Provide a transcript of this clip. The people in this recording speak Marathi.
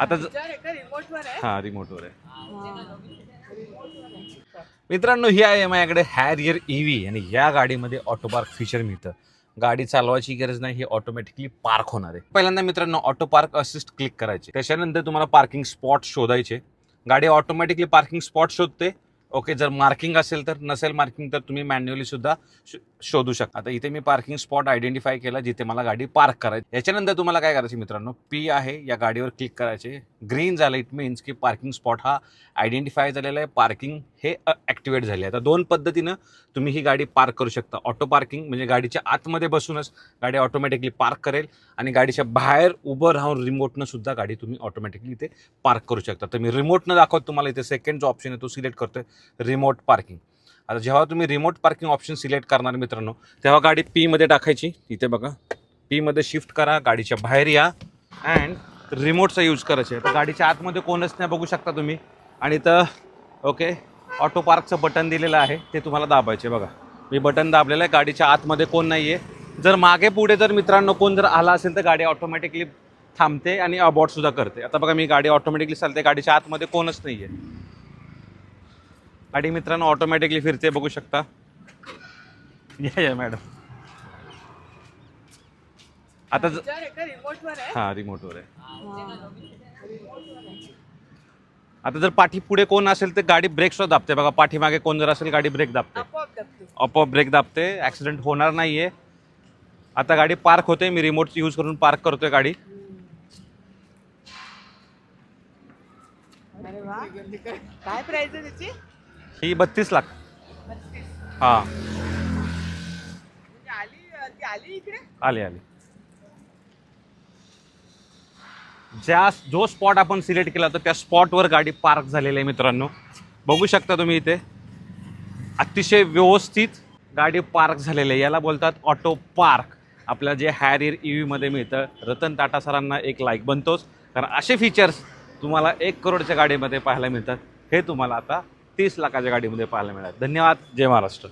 आता ज- आहे. का रिमोटवर आहे. हा रिमोटवर आहे. मित्रांनो ही आहे माझ्याकडे हॅरियर ईव्ही आणि या गाडीमध्ये ऑटो पार्क फीचर मिळतं. गाडी चालवायची गरज नाही ही ऑटोमॅटिकली पार्क होणार आहे. पहिल्यांदा मित्रांनो ऑटो पार्क असिस्ट क्लिक करायचे. त्याच्यानंतर तुम्हाला पार्किंग स्पॉट शोधायचे. गाडी ऑटोमॅटिकली पार्किंग स्पॉट शोधते. ओके जर मार्किंग असेल तर नसेल मार्किंग तर तुम्ही मॅन्युअली सुद्धा शोधू शकता. आता इथे मी पार्किंग स्पॉट आयडेंटिफाय केला जिथे मला गाडी पार्क करायची. याच्यानंतर तुम्हाला काय करायचं मित्रांनो? पी आहे या गाडीवर क्लिक करायचे. ग्रीन झालं इट मीन्स की पार्किंग स्पॉट हा आयडेंटिफाय झालेला आहे. पार्किंग हे ॲक्टिवेट झाले आता दोन पद्धतीनं तुम्ही ही गाडी पार्क करू शकता. ऑटो पार्किंग म्हणजे गाडीच्या आतमध्ये बसूनच गाडी ऑटोमॅटिकली पार्क करेल आणि गाडीच्या बाहेर उभं राहून रिमोटनं सुद्धा गाडी तुम्ही ऑटोमॅटिकली इथे पार्क करू शकता. तर मी रिमोटनं दाखवत तुम्हाला इथे सेकंड जो ऑप्शन आहे तो सिलेक्ट करतो रिमोट पार्किंग आता जेव्हा तुम्ही रिमोट पार्किंग ऑप्शन सिलेक्ट करणार मित्रांनो तेव्हा गाडी पीमध्ये टाकायची. इथे बघा. पीमध्ये शिफ्ट करा. गाडीच्या बाहेर या. अँड रिमोटचा यूज करायचे. तर गाडीच्या आतमध्ये कोणच नाही बघू शकता तुम्ही. आणि इथं ओके ऑटो पार्कचं बटन दिलेलं आहे. ते तुम्हाला दाबायचे बघा. मी बटन दाबलेलं आहे. गाडीच्या आतमध्ये कोण नाही आहे जर मागे पुढे जर मित्रांनो कोण जर आला असेल तर गाडी ऑटोमॅटिकली थांबते आणि अबॉटसुद्धा करते. आता बघा मी गाडी ऑटोमॅटिकली चालते. गाडीच्या आतमध्ये कोणच नाही आहे गाडी मित्रांनो ऑटोमॅटिकली फिरते बघू शकता. या या मॅडम. आता ज- हा रिमोटवर आहे. आता जर पाठी पुढे कोण असेल तर गाडी ब्रेक सुद्धा दाबते. बघा पाठीमागे कोण जर असेल गाडी ब्रेक दाबते. आपोआप दाबते. आपोआप ब्रेक दाबते. ॲक्सिडेंट होणार नाहीये. आता गाडी पार्क होते. मी रिमोट यूज करून पार्क करतोय गाडी. अरे वा. काय प्राइस आहे त्याची? ही बत्तीस लाख. बत्तीस. हा. म्हणजे आली ती आली इकडे? आले आले. ज्या जो स्पॉट आपण सिलेक्ट केला होता त्या स्पॉटवर गाडी पार्क झालेली आहे मित्रांनो. बघू शकता तुम्ही इथे. अतिशय व्यवस्थित गाडी पार्क झालेली आहे. याला बोलतात ऑटो पार्क आपल्या जे हॅरियर ई व्हीमध्ये मिळतं रतन टाटा सरांना एक लाईक बनतोच. कारण असे फीचर्स तुम्हाला एक करोडच्या गाडीमध्ये पाहायला मिळतात. हे तुम्हाला आता तीस लाखाच्या गाडीमध्ये पाहायला मिळतात धन्यवाद. जय महाराष्ट्र.